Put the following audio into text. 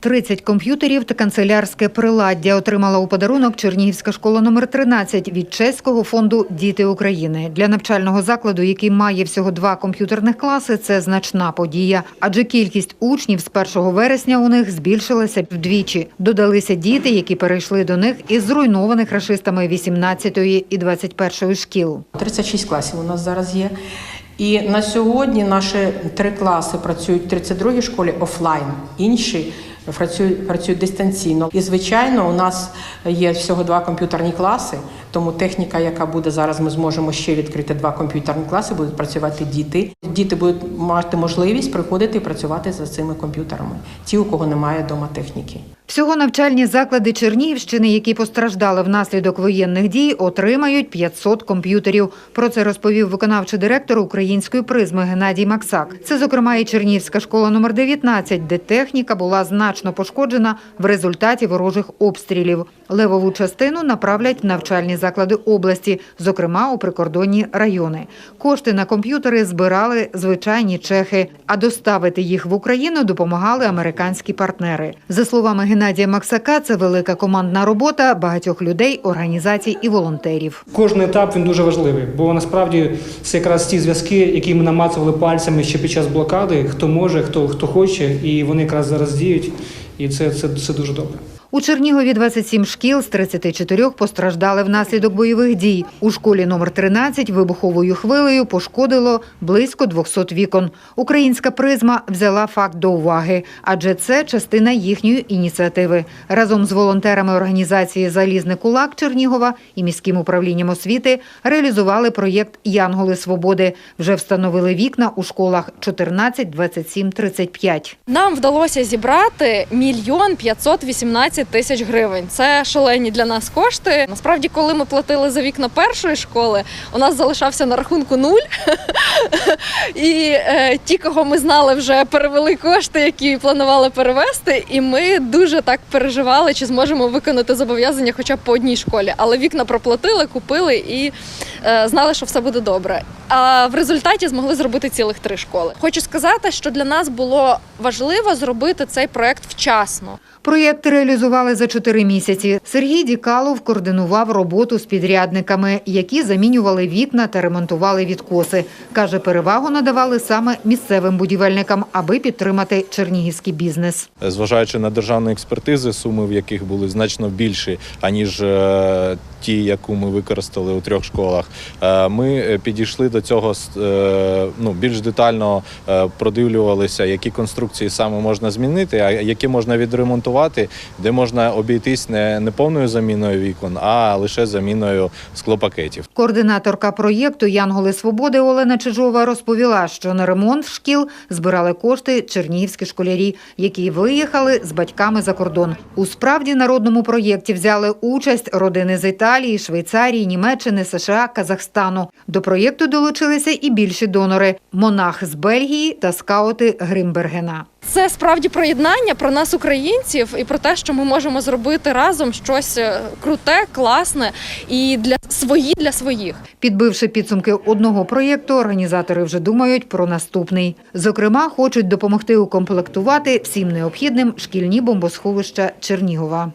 30 комп'ютерів та канцелярське приладдя отримала у подарунок Чернігівська школа номер 13 від чеського фонду Діти України для навчального закладу, який має всього два комп'ютерних класи. Це значна подія, адже кількість учнів з 1 вересня у них збільшилася вдвічі. Додалися діти, які перейшли до них із зруйнованих рашистами 18-ї і 21-ї шкіл. 36 класів у нас зараз є. І на сьогодні наші три класи працюють в 32-й школі офлайн, інші працюють, працюють дистанційно. І звичайно, у нас є всього два комп'ютерні класи, тому техніка, яка буде зараз, ми зможемо ще відкрити два комп'ютерні класи, будуть працювати діти. Діти будуть мати можливість приходити і працювати за цими комп'ютерами, ті, у кого немає вдома техніки. Всього навчальні заклади Чернігівщини, які постраждали внаслідок воєнних дій, отримають 500 комп'ютерів. Про це розповів виконавчий директор української призми Геннадій Максак. Це, зокрема, і Чернігівська школа номер 19, де техніка була значно пошкоджена в результаті ворожих обстрілів. Левову частину направлять навчальні заклади області, зокрема у прикордонні райони. Кошти на комп'ютери збирали звичайні чехи, а доставити їх в Україну допомагали американські партнери. За словами Геннадія Максака, це велика командна робота багатьох людей, організацій і волонтерів. Кожен етап він дуже важливий, бо насправді це якраз ті зв'язки, які ми намацували пальцями ще під час блокади. Хто може, хто хто хоче, і вони якраз зараз діють. І це, це, це дуже добре. У Чернігові 27 шкіл з 34 постраждали внаслідок бойових дій. У школі номер 13 вибуховою хвилею пошкодило близько 200 вікон. Українська призма взяла факт до уваги, адже це частина їхньої ініціативи. Разом з волонтерами організації Залізний кулак Чернігова і міським управлінням освіти реалізували проєкт Янголи свободи. Вже встановили вікна у школах 14, 27, 35. Нам вдалося зібрати мільйон 518 тисяч гривень. Це шалені для нас кошти. Насправді, коли ми платили за вікна першої школи, у нас залишався на рахунку нуль. І е, ті, кого ми знали, вже перевели кошти, які планували перевести. І ми дуже так переживали, чи зможемо виконати зобов'язання хоча б по одній школі. Але вікна проплатили, купили і знали, що все буде добре. А в результаті змогли зробити цілих три школи. Хочу сказати, що для нас було важливо зробити цей проект вчасно. Проєкт реалізували за чотири місяці. Сергій Дікалов координував роботу з підрядниками, які замінювали вікна та ремонтували відкоси. Каже, перевагу надавали саме місцевим будівельникам, аби підтримати чернігівський бізнес. Зважаючи на державні експертизи, суми в яких були значно більші, аніж е, ті, яку ми використали у трьох школах, е, ми е, підійшли до цього е, ну, більш детально е, продивлювалися, які конструкції саме можна змінити, а які можна відремонтувати, де можна обійтись не, не повною заміною вікон, а лише заміною склопакетів. Координаторка проєкту Янголи Свободи Олена Чижова розповіла, що на ремонт шкіл збирали кошти чернігівські школярі, які виїхали з батьками за кордон. У справді народному проєкті взяли участь родини з Італії, Швейцарії, Німеччини, США, Казахстану. До проєкту долучилися і більші донори – монах з Бельгії та скаути Гримбергена. Це справді про єднання, про нас, українців, і про те, що ми можемо зробити разом щось е, круте, класне і для свої для своїх. Підбивши підсумки одного проєкту, організатори вже думають про наступний. Зокрема, хочуть допомогти укомплектувати всім необхідним шкільні бомбосховища Чернігова.